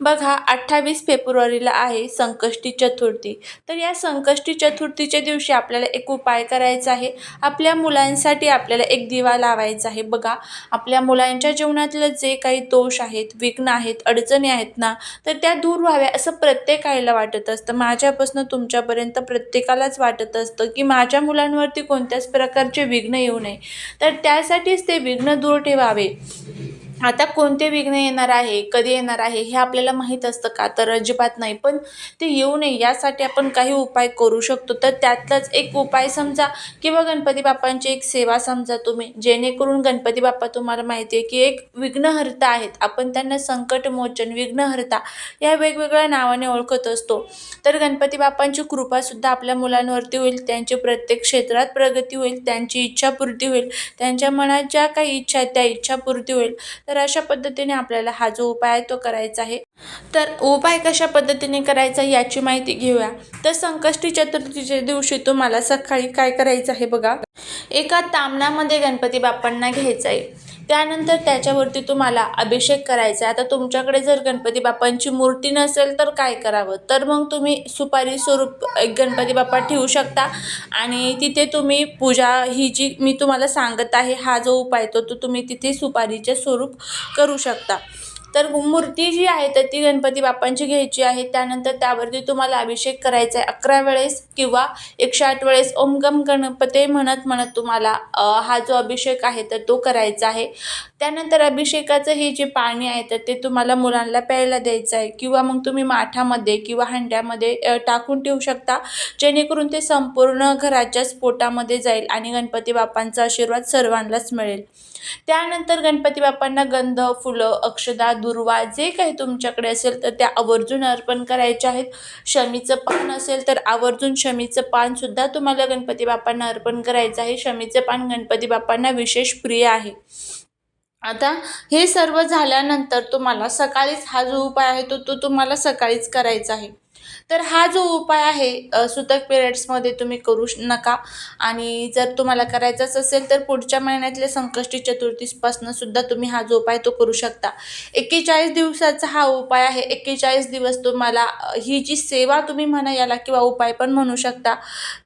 बघा अठ्ठावीस फेब्रुवारीला आहे संकष्टी चतुर्थी. तर या संकष्टी चतुर्थीच्या दिवशी आपल्याला एक उपाय करायचा आहे. आपल्या मुलांसाठी आपल्याला एक दिवा लावायचा आहे. बघा आपल्या मुलांच्या जीवनातलं जे काही दोष आहेत विघ्न आहेत अडचणी आहेत ना तर त्या दूर व्हाव्या असं प्रत्येक आईला वाटत असतं. माझ्यापासून तुमच्यापर्यंत प्रत्येकालाच वाटत असतं की माझ्या मुलांवरती कोणत्याच प्रकारचे विघ्न येऊ नये. तर त्यासाठीच ते विघ्न दूर ठेवावे. आता कोणते विघ्न येणार आहे कधी येणार आहे हे आपल्याला माहीत असतं का? तर अजिबात नाही. पण ते येऊ नये यासाठी आपण काही उपाय करू शकतो. तर त्यातलाच एक उपाय समजा किंवा गणपती बाप्पांची एक सेवा समजा तुम्ही. जेणेकरून गणपती बाप्पा तुम्हाला माहिती आहे की एक विघ्नहर्ता आहेत. आपण त्यांना संकटमोचन विघ्नहर्ता या वेगवेगळ्या नावाने ओळखत असतो. तर गणपती बाप्पांची कृपासुद्धा आपल्या मुलांवरती होईल. त्यांची प्रत्येक क्षेत्रात प्रगती होईल. त्यांची इच्छापूर्ती होईल. त्यांच्या मनात ज्या काही इच्छा आहेत त्या इच्छापूर्ती होईल. तर अशा पद्धतीने आपल्याला हा जो उपाय आहे तो करायचा आहे. तर उपाय कशा पद्धतीने करायचा याची माहिती घेऊया. तर संकष्टी चतुर्थीच्या दिवशी तुम्हाला सकाळी काय करायचं आहे बघा. एका तामणामध्ये गणपती बाप्पांना घ्यायचं आहे. त्यानंतर त्याच्यावरती तुम्हाला अभिषेक करायचा आहे. आता तुमच्याकडे जर गणपती बाप्पांची मूर्ती नसेल तर काय करावं? तर मग तुम्ही सुपारी स्वरूप एक गणपती बाप्पा ठेवू शकता. आणि तिथे तुम्ही पूजा ही जी मी तुम्हाला सांगत आहे हा जो उपाय तो तो तुम्ही तिथे सुपारीचे स्वरूप करू शकता. तर मूर्ती जी आहे तर ती गणपती बाप्पांची घ्यायची आहे. त्यानंतर त्यावरती तुम्हाला अभिषेक करायचा आहे अकरा वेळेस किंवा एकशे आठ वेळेस ओम गम गणपते म्हणत म्हणत तुम्हाला हा जो अभिषेक आहे तर तो करायचा आहे. त्यानंतर अभिषेकाचं हे जे पाणी आहे तर ते तुम्हाला मुलांना प्यायला द्यायचं आहे. किंवा मग तुम्ही माठामध्ये किंवा हंड्यामध्ये टाकून ठेवू शकता. जेणेकरून ते संपूर्ण घराच्या स्फोटामध्ये जाईल आणि गणपती बाप्पांचा आशीर्वाद सर्वांनाच मिळेल. त्यानंतर गणपती बाप्पांना गंध फुलं अक्षदा दुर्वा जे काही तुमच्याकडे असेल तर त्या आवर्जून अर्पण करायच्या आहेत. शमीचं पान असेल तर आवर्जून शमीचं पानसुद्धा तुम्हाला गणपती बाप्पांना अर्पण करायचं आहे. शमीचं पान गणपती बाप्पांना विशेष प्रिय आहे. आता हे सर्व झाल्यानंतर तुम्हाला सकाळीच हा जो उपाय आहे तो तो तुम्हाला सकाळीच करायचा आहे. तर हा जो उपाय आहे सुतक पिरियड्समध्ये तुम्ही करू नका. आणि जर तुम्हाला करायचाच असेल तर पुढच्या महिन्यातल्या संकष्टी चतुर्थीपासून सुद्धा तुम्ही हा जो उपाय तो करू शकता. एक्केचाळीस दिवसाचा हा उपाय आहे. एक्केचाळीस दिवस तुम्हाला ही जी सेवा तुम्ही म्हणा याला किंवा उपाय पण म्हणू शकता.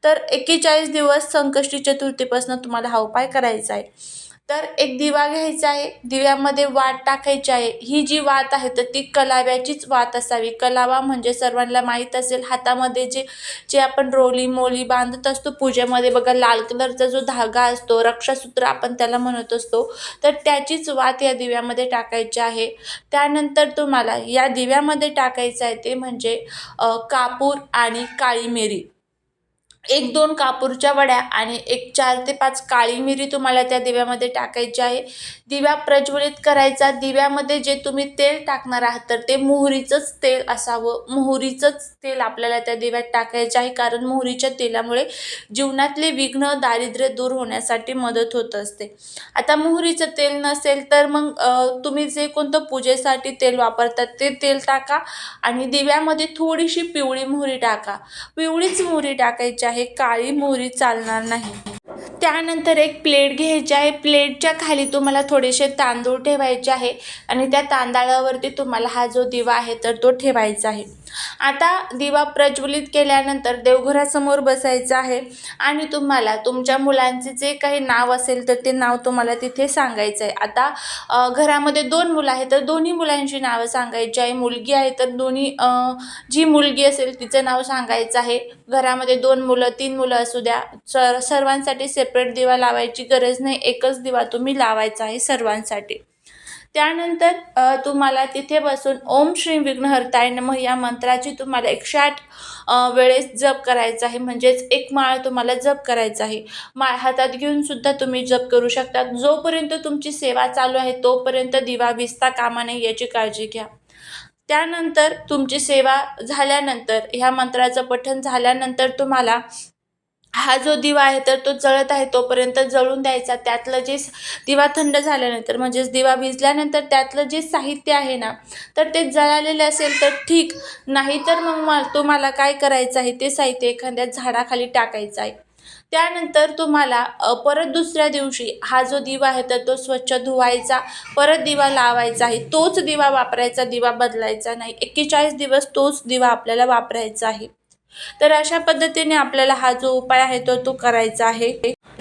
तर एक्केचाळीस दिवस संकष्टी चतुर्थीपासून तुम्हाला हा उपाय करायचा आहे. तर एक दिवा घ्यायचा आहे. दिव्यामध्ये वात टाकायची आहे. ही जी वात आहे तर ती कलाव्याचीच वात असावी. कलावा म्हणजे सर्वांना माहीत असेल हातामध्ये जे जे आपण रोली मोली बांधत असतो पूजेमध्ये बघा लाल कलरचा जो धागा असतो रक्षासूत्र आपण त्याला म्हणत असतो तर त्याचीच वात या दिव्यामध्ये टाकायची आहे. त्यानंतर तुम्हाला या दिव्यामध्ये टाकायचं आहे ते म्हणजे कापूर आणि काळी मिरी. एक दोन कापूरच्या वड्या आणि एक चार ते पाच काळी मिरी तुम्हाला त्या दिव्यामध्ये टाकायची आहे. दिवा प्रज्वलित करायचा. दिव्यामध्ये जे तुम्ही तेल टाकणार आहात तर ते मोहरीचंच तेल असावं. मोहरीचंच तेल आपल्याला त्या दिव्यात टाकायचं आहे कारण मोहरीच्या तेलामुळे जीवनातले विघ्न दारिद्र्य दूर होण्यासाठी मदत होत असते. आता मोहरीचं तेल नसेल तर मग तुम्ही जे कोणतं पूजेसाठी तेल वापरतात ते तेल टाका आणि दिव्यामध्ये थोडीशी पिवळी मोहरी टाका. पिवळीच मोहरी टाकायची आहे. काळी मोहरी चालणार नाही. त्यानंतर एक प्लेट घ्यायची आहे. प्लेटच्या खाली तुम्हाला थोडेसे तांदूळ ठेवायचे आहे आणि त्या तांदळावरती तुम्हाला हा जो दिवा आहे तर तो ठेवायचा आहे. आता दिवा प्रज्वलित केल्यानंतर देवघरासमोर बसायचं आहे. आणि तुम्हाला तुमच्या मुलांचे जे काही नाव असेल तर ते नाव तुम्हाला तिथे सांगायचं आहे आता घरामध्ये दोन मुलं आहेत तर दोन्ही मुलांची नावं सांगायची आहे. मुलगी आहे तर दोन्ही जी मुलगी असेल तिचं नाव सांगायचं आहे. घरामध्ये दोन मुलं तीन मुलं असू द्या. सर सर्वांसाठी सेपरेट दिवा लावायची गरज नाही. एकच दिवा तुम्ही लावायचा आहे सर्वांसाठी. त्यानंतर तुम्हाला तिथे बसून ओम श्री विघ्नहर्ताय नमः या मंत्राची तुम्हाला एकशे आठ वेळेस जप करायचा आहे. म्हणजेच एक माळ तुम्हाला जप करायचा आहे. माळ हातात घेऊन सुद्धा तुम्ही जप करू शकता जोपर्यंत तुमची सेवा चालू आहे तोपर्यंत दिवा विसता कामा नये याची काळजी घ्या. त्यानंतर तुमची सेवा झाल्यानंतर ह्या मंत्राचं पठण झाल्यानंतर तुम्हाला हा जो दिवा आहे तर तो जळत आहे तोपर्यंत जळून द्यायचा. त्यातलं जे दिवा थंड झाल्यानंतर म्हणजेच दिवा भिजल्यानंतर त्यातलं जे साहित्य आहे ना तर ते जळालेलं असेल तर ठीक. नाही तर मग मा तुम्हाला काय करायचं आहे ते साहित्य एखाद्या झाडाखाली टाकायचं आहे. त्यानंतर तुम्हाला परत दुसऱ्या दिवशी हा जो दिवा आहे तर तो स्वच्छ धुवायचा परत दिवा लावायचा आहे. तोच दिवा वापरायचा दिवा बदलायचा नाही. एक्केचाळीस दिवस तोच दिवा आपल्याला वापरायचा आहे. तर अशा पद्धतीने आपल्याला हा जो उपाय आहे तो तो करायचा आहे.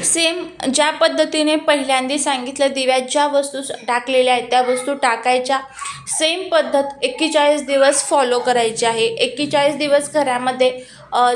सेम ज्या पद्धतीने पहिल्यांदा सांगितलं दिव्यात ज्या वस्तू टाकलेल्या आहेत त्या वस्तू टाकायच्या. सेम पद्धत एक्केचाळीस दिवस फॉलो करायची आहे. एक्केचाळीस दिवस घरामध्ये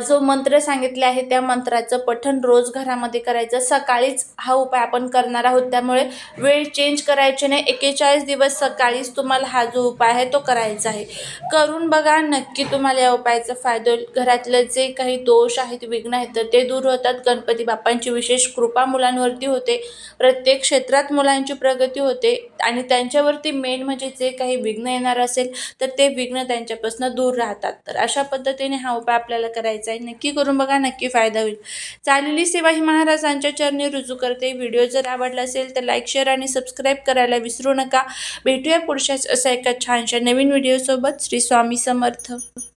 जो मंत्र सांगितले आहे त्या मंत्राचं पठण रोज घरामध्ये करायचं. सकाळीच हा उपाय आपण करणार आहोत. त्यामुळे वेळ चेंज करायची नाही. एक्केचाळीस दिवस सकाळीच तुम्हाला हा जो उपाय आहे तो करायचा आहे. करून बघा नक्की तुम्हाला या उपायाचा फायदा होईल. घरातले जे काही दोष आहेत विघ्न आहेत तर ते दूर होतात. गणपती बाप्पांची विशेष कृपा मुलांवरती होते. प्रत्येक क्षेत्रात मुलांची प्रगती होते. आणि त्यांच्यावरती मेन म्हणजे जे काही विघ्न येणार असेल तर ते विघ्न त्यांच्यापासून दूर राहतात. तर अशा पद्धतीने हा उपाय आपल्याला करायचा आहे. नक्की करून बघा नक्की फायदा होईल. चाललेली सेवा ही महाराजांच्या चरणी रुजू करते. व्हिडिओ जर आवडला असेल तर लाईक शेअर आणि सबस्क्राईब करायला विसरू नका. भेटूया पुढच्याच असा एका छानशा नवीन व्हिडिओसोबत श्री स्वामी समर्थ.